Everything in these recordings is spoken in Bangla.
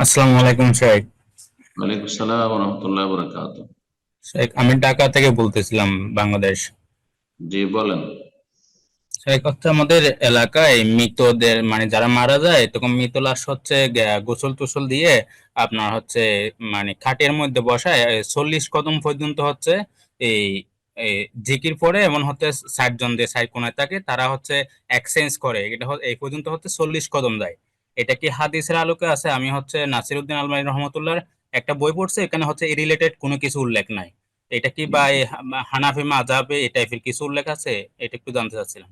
আসসালামু আলাইকুম শেখ। ওয়ালাইকুম সালাম রহমতুল্লাহ বরকাত শেখ আমি ঢাকা থেকে বলতেছিলাম বাংলাদেশ। জি বলেন। শেখ হচ্ছে আমাদের এলাকায় মৃতদের মানে যারা মারা যায় তখন মৃত লাশ হচ্ছে গোসল টোসল দিয়ে আপনার হচ্ছে মানে খাটের মধ্যে বসায় চল্লিশ কদম পর্যন্ত হচ্ছে এই জিকির পরে এমন হচ্ছে ষাট জন যে সাইড কোনায় থাকে তারা হচ্ছে এক্সচেঞ্জ করে। এটা এই পর্যন্ত হচ্ছে চল্লিশ কদম দেয় এটা কি হাদিসের আলোকে আছে? আমি হচ্ছে নাসিরউদ্দিন আলমারি রহমতুল্লাহর একটা বই পড়ছে এখানে হচ্ছে এই রিলেটেড কোনো কিছু উল্লেখ নাই। এটা কি বা হানাফি মাযহাবে এই টাইপের কিছু উল্লেখ আছে? এটা একটু জানতে চাচ্ছিলাম।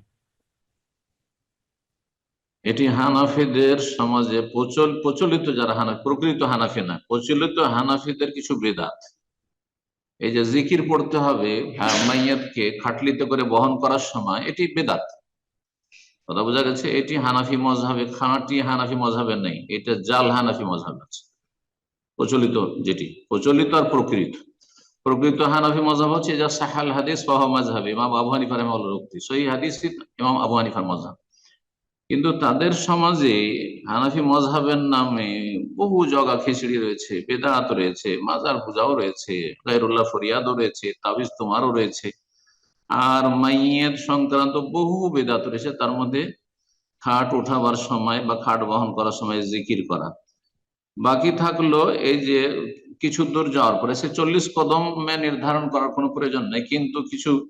এটি হানাফিদের সমাজে প্রচল প্রচলিত যারা হানাফি প্রকৃত হানাফি না প্রচলিত হানাফিদের কিছু বেদাত। এই যে জিকির পড়তে হবে হ্যাঁ, মাইয়াতকে খাটলিতে করে বহন করার সময় এটি বেদাত। কথা বোঝা গেছে, এটি হানাফি মজহাবে খাঁটি হানাফি মজহাবে নেই, এটা জাল হানাফি মজহাব আছে। প্রচলিত যেটি, প্রচলিত আর প্রকৃত। প্রকৃত হানাফি মজহাব হচ্ছে যা সাহাল হাদিস ফাহ মজহাব, ইমাম আবু হানিফার উক্তি। সহি হাদিস ইমাম আবু হানিফার মজহাব। কিন্তু তাদের সমাজে হানাফি মজহাবের নামে বহু জগা খিচড়ি রয়েছে, বেদাত রয়েছে, মাজার পূজাও রয়েছে গাইরুল্লাহ ফরিয়াদও রয়েছে, তাবিজ তোমারও রয়েছে। আর মাইয়ের সংক্রান্ত বহু বেদাত রয়েছে তার মধ্যে খাট উঠাবার সময় বা খাট বহন করার সময় জিকির করা। বাকি থাকল এই যে কিছু দূর যাওয়ার পরে সে চল্লিশ কদম নির্ধারণ করার কোনো প্রয়োজন নেই কিন্তু কিছু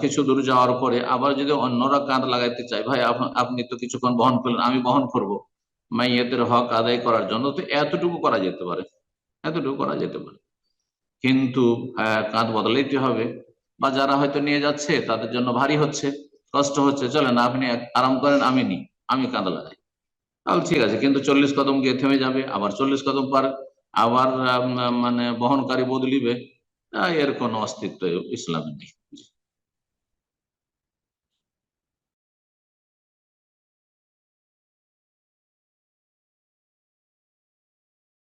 কিছু দূর যাওয়ার পরে আবার যদি অন্যরা কাঁধ লাগাইতে চায় ভাই আপ- আপনি তো কিছুক্ষণ বহন করলেন আমি বহন করব। মাইয়াতের হক আদায় করার জন্য তো এতটুকু করা যেতে পারে এতটুকু করা যেতে পারে। কিন্তু আহ, কাঁধ বদলাইতে হবে। বা যারা হয়তো নিয়ে যাচ্ছে, তাদের জন্য ভারী হচ্ছে, কষ্ট হচ্ছে। চলেন, আপনি আরাম করেন, আমি নি আমি কাঁদা লাগাই তাহলে ঠিক আছে, কিন্তু চল্লিশ কদম গিয়ে থেমে যাবে, আবার চল্লিশ কদম পার, আবার মানে বহনকারী বদলিবে এর কোনো অস্তিত্ব ইসলামে নেই।